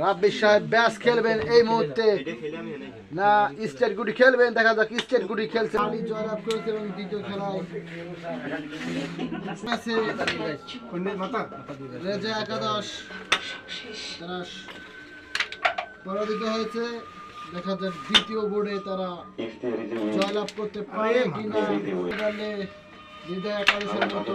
রাব্বি সাহেব ব্যাস খেলবেন এই মুহূর্তে। না, স্টেট গুটি খেলবেন, দেখা যাক স্টেট গুটি খেলছে আমি জয়লাভ করেছে এবং দ্বিতীয় খেলায় একাদশ পরাজিত হয়েছে। দেখা যাক দ্বিতীয় বোর্ডে তারা জয়লাভ করতে পারে কিনা। একাদশের মতো।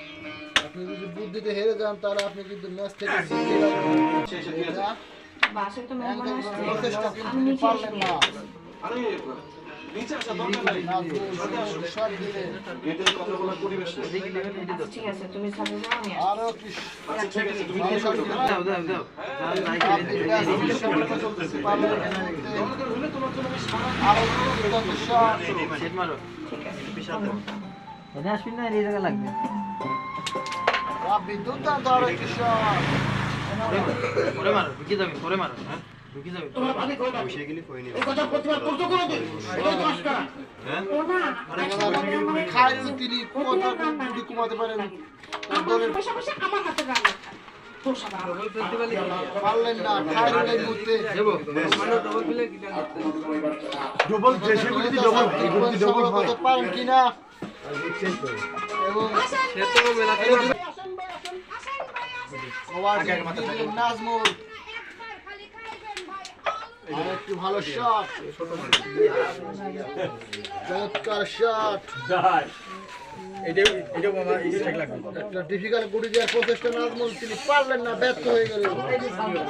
আপনি যদি বুদ্ধিতে হেরে যান তাহলে আপনি কিন্তু ম্যাচ থেকে পারলেন না। আচ্ছা, ঠিক আছে তুমি সাথে যাও আরও কি ভালো শট দিলেন? দাও দাও দাও আপনি ব্যাস কি শটটা চলতেছে পারলেন আরও দুর্দান্ত শট সেট মারো। ঠিক আছে এনে আসবি না এই জায়গা লাগবে। আরও একটি শট পরে মারো ঢুকে যাবে পরে মারো হ্যাঁ? ঢুকে যাবে যদি কমাতে পারেন ডবল প্লে ডবল গুলি ডবল করতে পারেন। কিনা? এবং নাজমুল একটু ভালো শট চমৎকার শট এটা এটা ঠিক লাগবে। ডিফিকাল্ট গুটি দেওয়ার প্রচেষ্টা নাজমুল তিনি পারলেন না ব্যর্থ হয়ে গেলেন। সুন্দর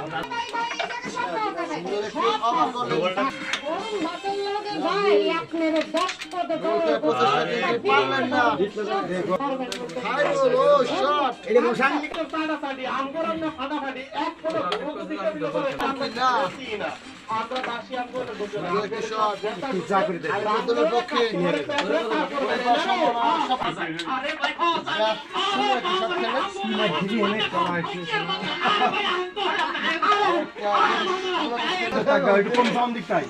কম সাউন্ড দিকটাই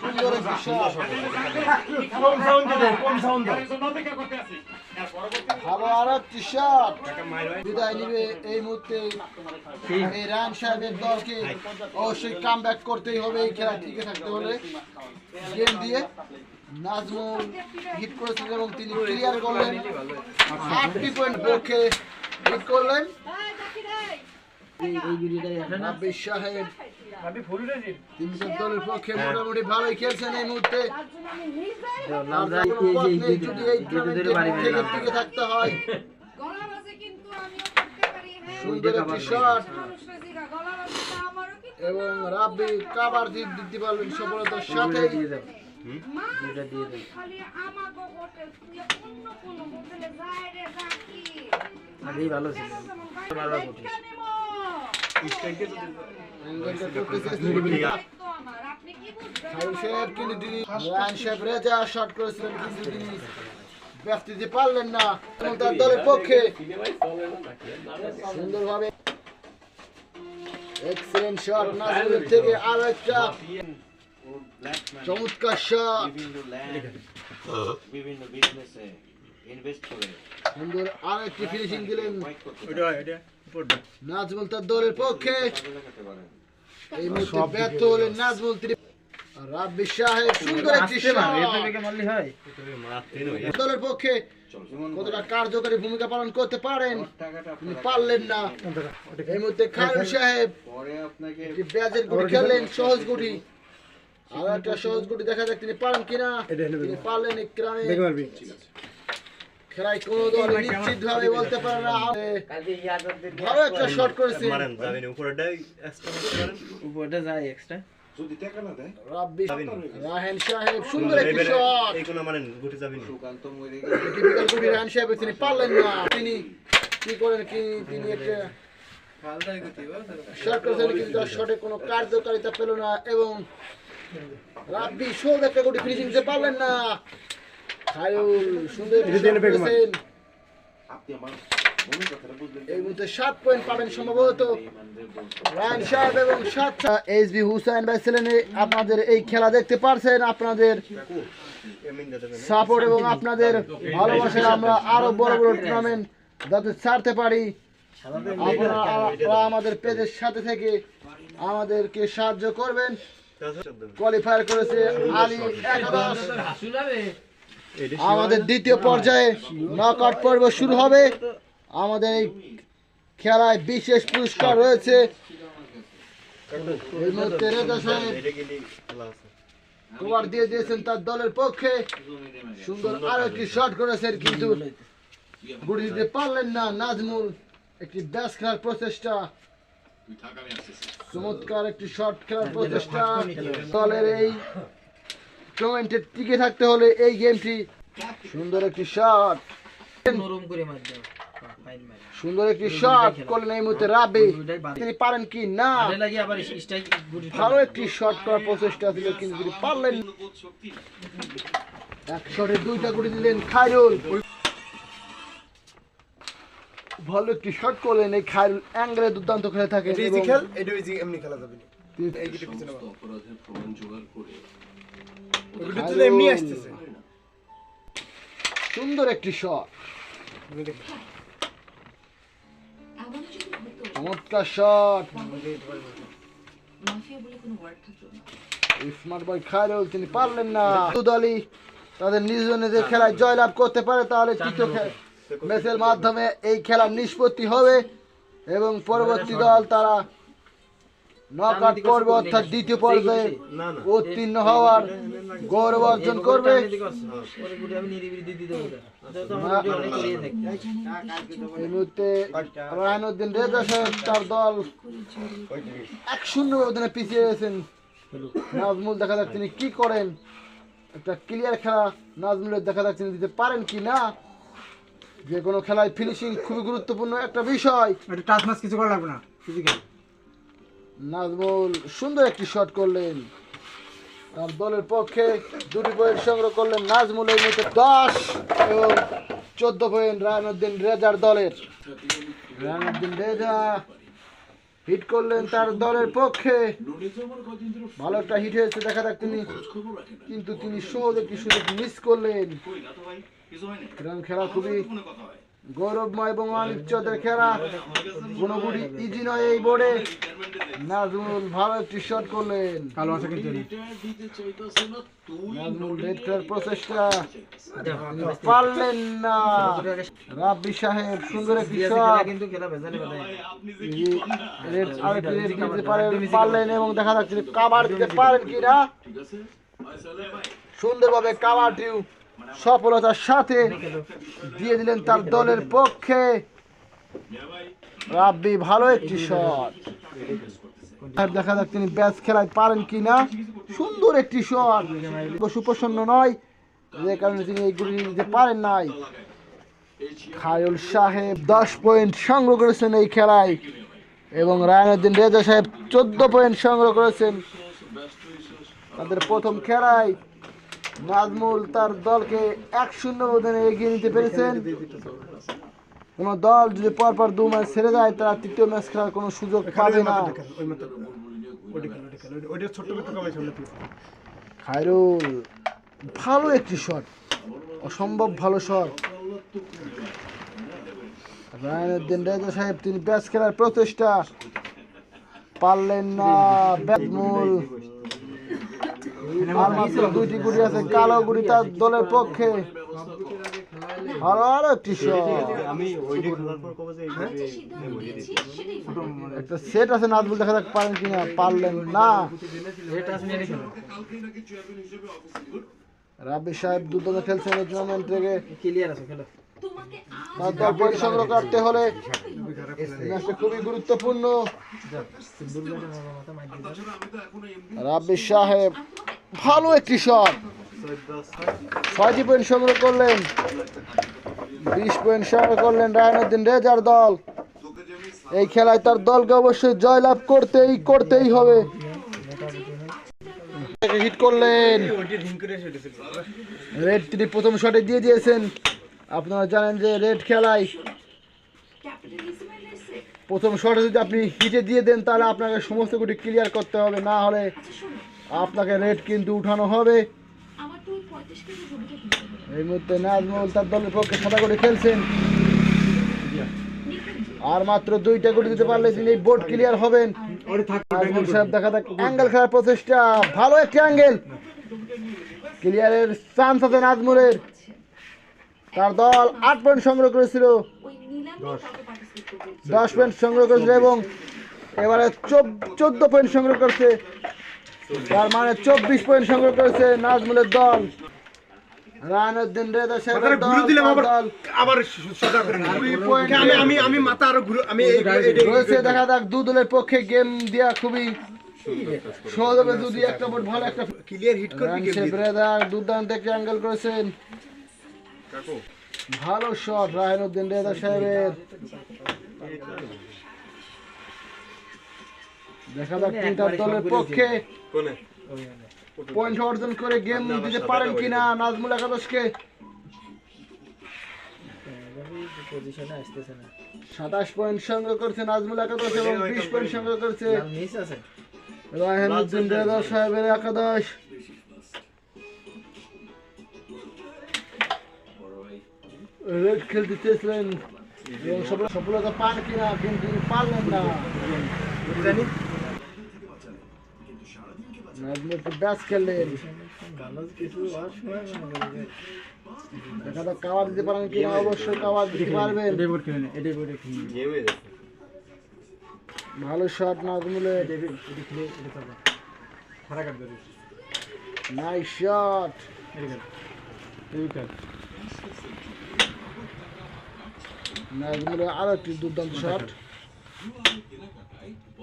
কম সাউন্ড কম সাউন্ড দাও ভালো শার্ট বিদায় নিবে এই মুহূর্তে এই রান সাহেবের দলকে। অবশ্যই কাম করতেই হবে এই খেলা টিকে থাকতে হলে। গেম দিয়ে নাজমুল হিট করেছিলেন এবং তিনি ক্লিয়ার করলেন। আটটি পয়েন্ট পক্ষে হিট করলেন। পক্ষে মোটামুটি ভালোই খেলছেন এই মুহূর্তে। থাকতে হয়। হ্যাঁ। সুন্দর একটি শট এবং রাব্বি কাবার দিতে পারলেন সফলতার আগেই ভালো ছিল। না থেকে একটা চমৎকার শট বিভিন্ন বিজনেসে ইনভেস্ট করে সুন্দর আর একটি ফিনিশিং দিলেন নাজমুল তার দলের পক্ষে এই মুহূর্তে ব্যর্থ হলেন নাজমুল রাব্বি সাহেব সুন্দর একটি দলের পক্ষে কতটা কার্যকরী ভূমিকা পালন করতে পারেন তিনি পারলেন না। এই মুহূর্তে খায়রুল সাহেব একটি ব্যাজের গুটি খেললেন সহজ গুটি। আর একটা সহজ গুটি দেখা যাক তিনি পারেন কিনা। তিনি পারলেন ইকরামে খেলায় কোনো দল নিশ্চিত বলতে পারে না। ভালো একটা শট করেছেন উপরটা যায় এক্সট্রা যদি টাকা না দেয় রাব্বি রাহেন সাহেব সুন্দর একটি শট সুকান্ত মরে টিপিক্যাল গুটি রাহেন সাহেব তিনি পারলেন না। তিনি কি করেন কি তিনি একটা শট করেছেন কিন্তু শটে কোনো কার্যকারিতা পেল না এবং রাব্বি শোধ একটা গুটি ফিনিশিং দিতে পারলেন না। এই মুহূর্তে সাত পয়েন্ট পাবেন সম্ভবত রায়ন সাহেব এবং সাত এইচ বি হুসাইন ভাই ছিলেন আপনাদের এই খেলা দেখতে পারছেন আপনাদের সাপোর্ট এবং আপনাদের ভালোবাসায় আমরা আরও বড় বড় টুর্নামেন্ট যাতে ছাড়তে পারি। আপনারা আপনারা আমাদের পেজের সাথে থেকে আমাদেরকে সাহায্য করবেন। কোয়ালিফায়ার করেছে আলী একাদশ। আমাদের দ্বিতীয় পর্যায়ে নকআউট পর্ব শুরু হবে। আমাদের এই খেলায় বিশেষ পুরস্কার রয়েছে। তোমার দিয়ে দিয়েছেন তার দলের পক্ষে। সুন্দর আরও একটি শট করেছেন কিন্তু গুড়ি দিতে পারলেন না। নাজমুল একটি ব্যাস খেলার প্রচেষ্টা। চমৎকার একটি শট খেলার প্রচেষ্টা। দলের এই টুর্নামেন্টে টিকে থাকতে হলে এই গেমটি সুন্দর একটি শট নরম করে মার দাও। সুন্দর একটি শট করলেন এই মুহূর্তে রাবি তিনি পারেন কি না? ভালো একটি শট করার প্রচেষ্টা ছিল কিন্তু তিনি পারলেন এক শটে দুইটা করে দিলেন খায়রুল। ভালো একটি শট করলেন এই খায়রুল। অ্যাঙ্গেলে দুর্দান্ত খেলে ইজি খেল এটা ইজি এমনি খেলা যাবে। না এই পিছনে ওটা তো সুন্দর একটি শট। চমৎকার শট। স্মার্ট বয় খায়রুল, তিনি পারলেন না। তাদের নিজ নিজের খেলায় জয়লাভ করতে পারে, তাহলে তৃতীয় ম্যাচের মাধ্যমে এই খেলার নিষ্পত্তি হবে এবং পরবর্তী দল তারা নকআউট করবে অর্থাৎ দ্বিতীয় পর্যায়ে উত্তীর্ণ হওয়ার গৌরব অর্জন করবে। করিয়ে থাকি। এই মুহূর্তে রায়নুদ্দিন রেজা সাহেব তার দল এক শূন্য ব্যবধানে পিছিয়ে গেছেন। নাজমুল দেখা যাক তিনি কি করেন। একটা ক্লিয়ার খেলা নাজমুলের দেখা যাক তিনি দিতে পারেন কি না। যে কোনো খেলায় ফিনিশিং খুবই গুরুত্বপূর্ণ একটা বিষয়। এটা টাচ মাছ কিছু করা লাগবে না। নাজমুল, সুন্দর একটি শট করলেন। তার দলের পক্ষে দুটি পয়েন্ট সংগ্রহ করলেন নাজমুল এই মুহূর্তে দশ এবং চোদ্দ পয়েন্ট রায়নুদ্দিন রেজার দলের। রায়নুদ্দিন রেজা হিট করলেন তার দলের পক্ষে। ভালো একটা হিট হয়েছে, দেখা যাক তিনি কিন্তু তিনি সহজ একটি সুযোগ মিস করলেন। খেলা খুবই গৌরবময় এবং অনিশ্চয়দের খেলা। কোনো গুটি ইজি নয় এই বোর্ডে। নাজমুল ভালো একটি শট করলেন। কালো আছে কিন্তু। নাজমুল রেড প্রচেষ্টা। পারলেন না। রাব্বি সাহেব সুন্দর একটি খেলা শট কিন্তু খেলা ভেজালে রেড আরেকটি রেড দিতে পারলেন এবং দেখা যাচ্ছে কাভার দিতে পারেন কি না সুন্দরভাবে কাভারটিও সফলতার সাথে দিয়ে দিলেন তার দলের পক্ষে। রাব্বি ভালো একটি শট। দেখা যাক তিনি ব্যাচ খেলায় পারেন কি না সুন্দর একটি শট। সুপ্রসন্ন নয়, যে কারণে তিনি এইগুলি নিতে পারেন নাই। খায়ুল সাহেব দশ পয়েন্ট সংগ্রহ করেছেন এই খেলায় এবং রায়নুদ্দিন রেজা সাহেব চোদ্দ পয়েন্ট সংগ্রহ করেছেন। তাদের প্রথম খেলায় নাজমুল তার দলকে এক শূন্য ব্যবধানে এগিয়ে নিতে পেরেছেন। কোন দল যদি পরপর দু ম্যাচ ছেড়ে যায় তারা তৃতীয় ম্যাচ খেলার কোনো সুযোগ পাবে না। খায়রুল ভালো একটি শট অসম্ভব ভালো শট রায়নুদ্দিন রেজা সাহেব তিনি ব্যাচ খেলার প্রচেষ্টা। পারলেন না ব্যাটমূল দুইটি গুড়ি আছে কালো গুড়ি তার দলের পক্ষে আরও আরও একটি একটা সেট আছে নাজমুল দেখা যাক পারেন কিনা পারলেন না রাবি সাহেব দুদলে খেলছেন এই টুর্নামেন্ট থেকে ক্লিয়ার আছে করতে হলে খুবই গুরুত্বপূর্ণ রাব্বি সাহেব ভালো একটি শট। ছয়টি পয়েন্ট সংগ্রহ করলেন। বিশ পয়েন্ট সংগ্রহ করলেন রায়নুদ্দিন রেজার দল। এই খেলায় তার দলকে অবশ্যই জয়লাভ করতেই করতেই হবে। হিট করলেন। রেড তিনি প্রথম শটে দিয়ে দিয়েছেন। আপনারা জানেন যে রেড খেলায় প্রথম শটে যদি আপনি হিটে দিয়ে দেন, তাহলে আপনাকে সমস্ত গুটি ক্লিয়ার করতে হবে। না হলে আপনাকে রেট কিন্তু উঠানো হবে। এই মুহূর্তে নাজমুল তার দলের পক্ষে সাদা করে খেলছেন। আর মাত্র দুইটা গুটি দিতে পারলে তিনি এই বোর্ড ক্লিয়ার হবেন। নাজমুল সাহেব দেখা যাক অ্যাঙ্গেল খেলার প্রচেষ্টা। ভালো একটি অ্যাঙ্গেল ক্লিয়ারের চান্স আছে নাজমুলের। তার দল আট পয়েন্ট সংগ্রহ করেছিল। দশ। পয়েন্ট সংগ্রহ করেছিল এবং এবারে চোদ্দ পয়েন্ট সংগ্রহ করছে। তার মানে চব্বিশ পয়েন্ট সংগ্রহ করেছে নাজমুলের দল। রায়নুদ্দিন রেজা সাহেবের দল আবার দল। আবার সোজা করে নিলাম। দুই point আমি আমি আমি মাথা আরও আমি এই এই- রয়েছে দেখা যাক দু দলের পক্ষে গেম দেওয়া খুবই যদি একটা বোর্ড ভালো একটা ক্লিয়ার হিট করবি দুর্দান্ত একটি অ্যাঙ্গেল করেছেন। ভালো শট রায়নুদ্দিন রেজা সাহেবের। দেখা যাক তিনি তার দলের পক্ষে পয়েন্ট অর্জন করে গেম দিতে পারেন কিনা নাজমুল একাদশকে? পজিশনে সাতাশ পয়েন্ট সংগ্রহ করছে নাজমুল একাদশ এবং বিশ পয়েন্ট সংগ্রহ করছে মিস রায়হানুদ্দিন রেজা সাহেবের একাদশ। রেড খেলতে চেয়েছিলেন। সফলতা পান কিনা কিন্তু পারলেন না। ব্যাস কাওয়ার দিতে পারেন কিনা অবশ্যই দিতে পারবেন ভালো শট নাজমুলের নাইস শট নাজমুলের আরও একটি দুর্দান্ত শট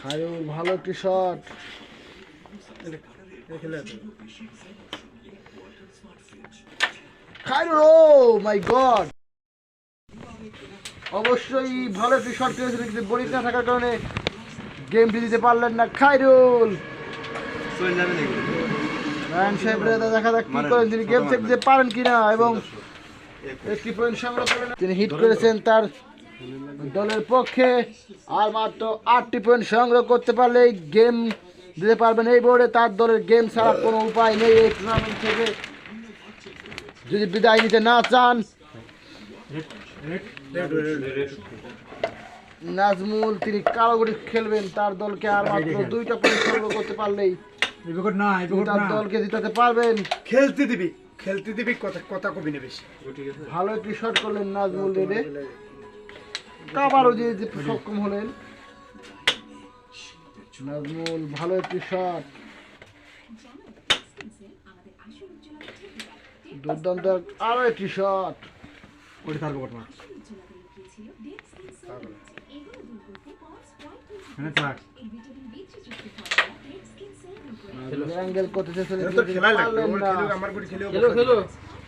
খায়রুল ভালো একটি শট মাই গড। অবশ্যই ভালো একটি শট করেছিলেন কিন্তু বোলিং না থাকার কারণে গেমটি দিতে পারলেন না। খায়রুল চলে রায়ন সাহেব দেখা যাক কি করেন। তিনি গেম চেক দিতে পারেন কিনা এবং একটি পয়েন্ট সংগ্রহ করেন তিনি হিট করেছেন তার দলের পক্ষে আর মাত্র আটটি পয়েন্ট সংগ্রহ করতে পারলে গেম দিতে পারবেন এই বোর্ডে তার দলের গেম ছাড়া কোনো উপায় নেই এই টুর্নামেন্ট থেকে। যদি বিদায় নিতে না চান নাজমুল তিনি কালোগুড়ি খেলবেন। তার দলকে আর মাত্র দুইটা পয়েন্ট সংগ্রহ করতে পারলেই এবার না তিনি তার দলকে জিতাতে পারবেন। খেলতে দিবি খেলতে দিবি কথা কথা কবি না ভালো একটি শট করলেন নাজমুল রেডে কাবারও যে সক্ষম হলেন। নাজমুল ভালো একটি শট দুর্দান্ত আরও একটি শট ওটা থাকব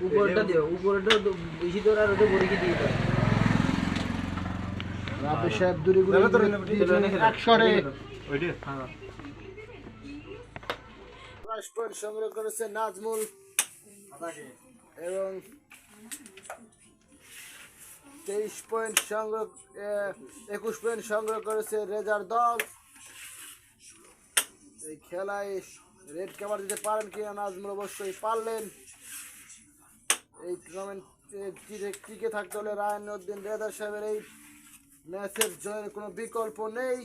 উপরটা দিও উপরটা বেশি দৌড় আর ওটা বড়িকে দিয়ে দাও রাবি সাহেব দূরে ঘুরে খেলো তো, ঘুরে খেলো, দিয়েছিলেন খেলো, এক শটে ওইটা হ্যাঁ পাঁচ পয়েন্ট সংগ্রহ করেছে নাজমুল এবং তেইশ পয়েন্ট সংগ্রহ একুশ পয়েন্ট সংগ্রহ করেছে রেজার দল। এই খেলায় রেড কাভার দিতে পারেন কিনা নাজমুল অবশ্যই পারলেন। এই টুর্নামেন্ট টিকে থাকতে হলে রায়ন উদ্দিন রেজার সাহেবের এই ম্যাচের জয়ের কোনো বিকল্প নেই।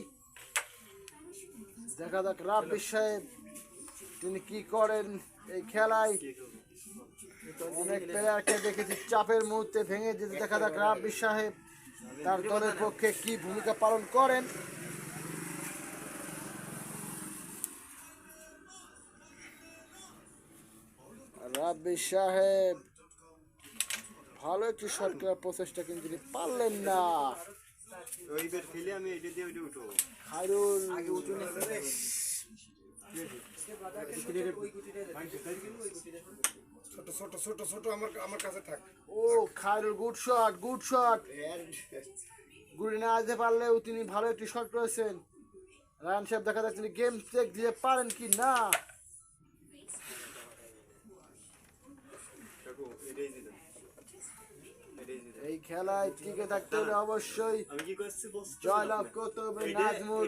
দেখা যাক রাব্বি সাহেব, তিনি কি করেন এই খেলায়। অনেক প্লেয়ারকে দেখেছি চাপের মুহূর্তে ভেঙে যেতে দেখা যাক রাব্বি সাহেব তার দলের পক্ষে কি ভূমিকা পালন করেন। রাব্বি সাহেব, ভালো একটি সরকার প্রচেষ্টা কিন্তু তিনি পারলেন না। ওইবার খেলে আমি এটা দিয়ে ওইটা উঠো খায়রুল ছোট ছোট ছোট ছোট আমার আমার কাছে থাক। ও Khairul good shot good shot গুড়ি না যেতে পারলেও তিনি ভালো একটি শট করেছেন। রায়ন সাহেব দেখা যাচ্ছে তিনি গেম চেক দিয়ে পারেন কি না? এই খেলায় টিকে থাকতে হলে অবশ্যই। কি করছি বস জয়লাভ করতে হবে নাজমুল।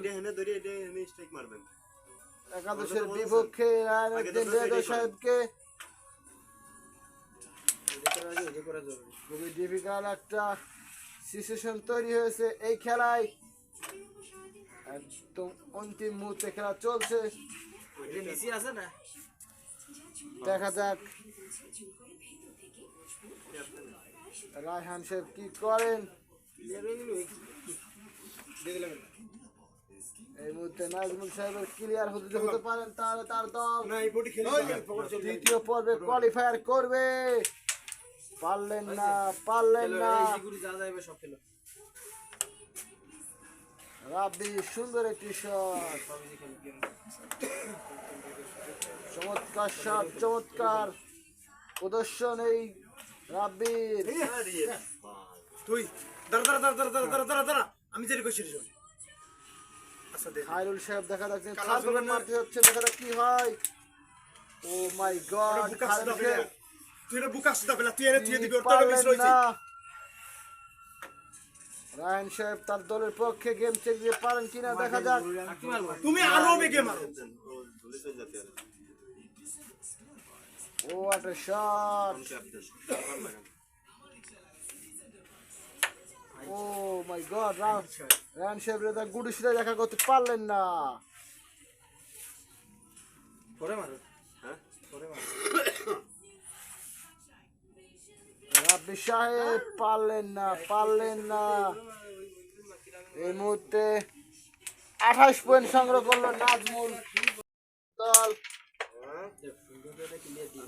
একাদশের বিপক্ষে রেজা সাহেবকে। খুবই ডিফিকাল্ট একটা সিচুয়েশন তৈরি হয়েছে এই খেলায়। একদম অন্তিম মুহূর্তে খেলা চলছে। দেখা যাক। রায়হান সাহেব কি করেন হয়ে এই মুহূর্তে নাজমুল সাহেবের ক্লিয়ার হতে হতে পারেন তাহলে তার দল। দ্বিতীয় পর্বে কোয়ালিফায়ার করবে। পারলেন না পারলেন না। রাব্বি সুন্দর একটি শট চমৎকার শট চমৎকার। প্রদর্শন এই রাব্বির তুই দাঁড়া দাঁড়া দাঁড়া দাঁড়া দাঁড়া দাঁড়া দাঁড়া। আমি যেটা কইছি রে আচ্ছা খায়রুল সাহেব দেখা যাচ্ছে। মারতে হচ্ছে দেখা যাক কি হয়। ও মাই গড খায়রুল সাহেব। তুই এটা বুকা সুদা ফেলা। তুই তুই দিবি ওর তো মিস রইছে রায়ন সাহেব তার দলের পক্ষে গেম চেক দিয়ে পারেন কিনা দেখা যাক। তুমি আরও বেগে মারো আমি আপনার সাথে লাগান ও মাই গড রায়ন সাহেব রেদা গুডি সাথে দেখা করতে পারলেন না। পরে মারো। হ্যাঁ? পরে মারো। রাব্বি সাহেব পারলেন না পারলেন না। এই মুহূর্তে আঠাশ পয়েন্ট সংগ্রহ করল নাজমুল। দল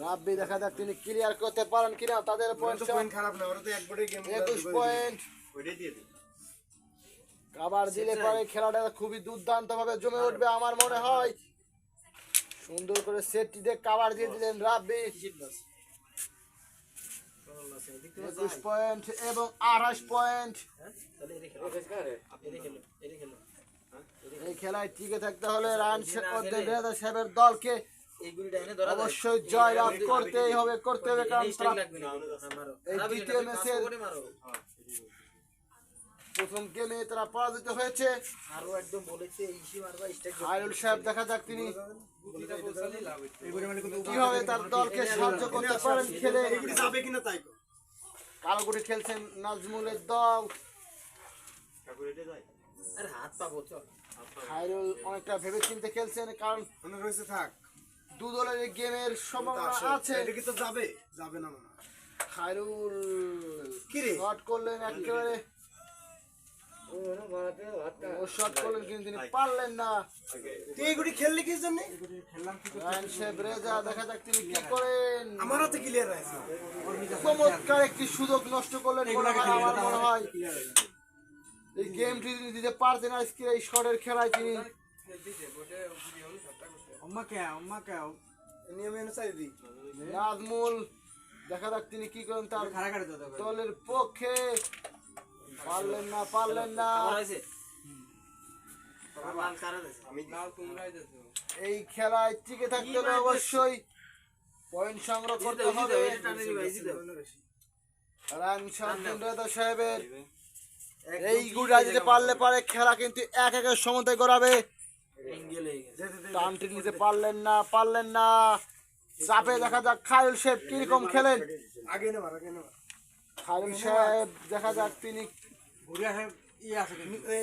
রাব্বি দেখা যাক তিনি ক্লিয়ার করতে পারেন কিনা তাদের পয়েন্ট পয়েন্ট খারাপ না ওরা তো এক বডি গেম একুশ পয়েন্ট ওইটাই দিয়ে দিন। আবার দিলে পরে খেলাটা খুবই দুর্দান্ত ভাবে জমে উঠবে আমার মনে হয়। সুন্দর করে সেটটি দিয়ে কাবার দিয়ে দিলেন রাব্বি। একুশ পয়েন্ট এবং আঠাশ পয়েন্ট খেলো। এটা খেলো এই খেলায় টিকে থাকতে হলে রান সাহেবের দলকে অবশ্যই জয় লাভ করতেই হবে করতে হবে কারণ হ্যাঁ, এই দ্বিতীয় করে মারো। প্রথম গেমে তারা পরাজিত হয়েছে। আরও একদম বলেছে আয়ুল সাহেব দেখা যাক তিনি মানে কীভাবে তার দলকে সাহায্য করতে পারেন খেলে? এগুলি যাবে কিনা তাই কর। কালোগুটি খেলছেন নাজমুলের দল। খায়রুল অনেকটা ভেবে চিন্তে খেলছেন কারণ মনে রয়েছে থাক। দু দলের এই গেমের সম্ভাবনা আছে। এটা কি তো যাবে? যাবে না হয়। খায়রুল কি রে? শট করলেন একেবারে। ও শট করলেন কিন্তু তিনি পারলেন না। খেললি কি জন্য? দেখা যাক তিনি কি করেন। আমার হাতে ক্লিয়ার আছে চমৎকার একটি সুযোগ নষ্ট করলেন হয় আমার মনে হয়। এই গেমটি তিনি দিতে পারতেন আজকে এই শটের খেলায় তিনি। নাজমুল দেখা যাক তিনি কি করেন তার দলের পক্ষে। পারলেন না পারলেন না। এই খেলায় টিকে থাকতে হলে অবশ্যই পয়েন্ট সংগ্রহ করতে হবে। রান সাহেবের। এই গুড়া দিতে পারলে পারে খেলা কিন্তু এক একের সমতায় গড়াবে টানটি নিতে পারলেন না পারলেন না। চাপে দেখা যাক খায়ুল সাহেব কীরকম খেলেন? খায়ুল সাহেব দেখা যাক তিনি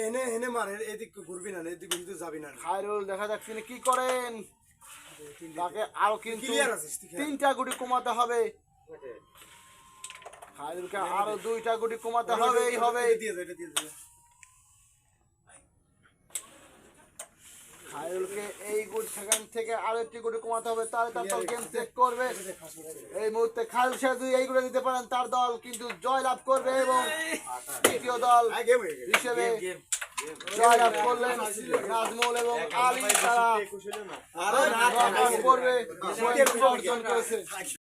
এনে এনে মার এদিক ঘুরবি না এদিক কিন্তু যাবি না। খায়রুল দেখা যাক তিনি কি করেন। তাকে আরও কিন্তু। তিনটা গুটি কমাতে হবে। খায়রুলকে আরও দুইটা গুটি কমাতে হবেই হবে দিয়ে দিয়ে দে। এই গুড সেখান থেকে আরও একটি গুটি কমাতে হবে তাহলে তার দল গেম চেক করবে। এই মুহূর্তে খাল যদি এই গুলো দিতে পারেন তার দল কিন্তু জয় লাভ করবে এবং তৃতীয় দল হিসেবে জয় লাভ করলেন নাজমুল এবং আলী তারা আরে না করবে অর্জন করেছে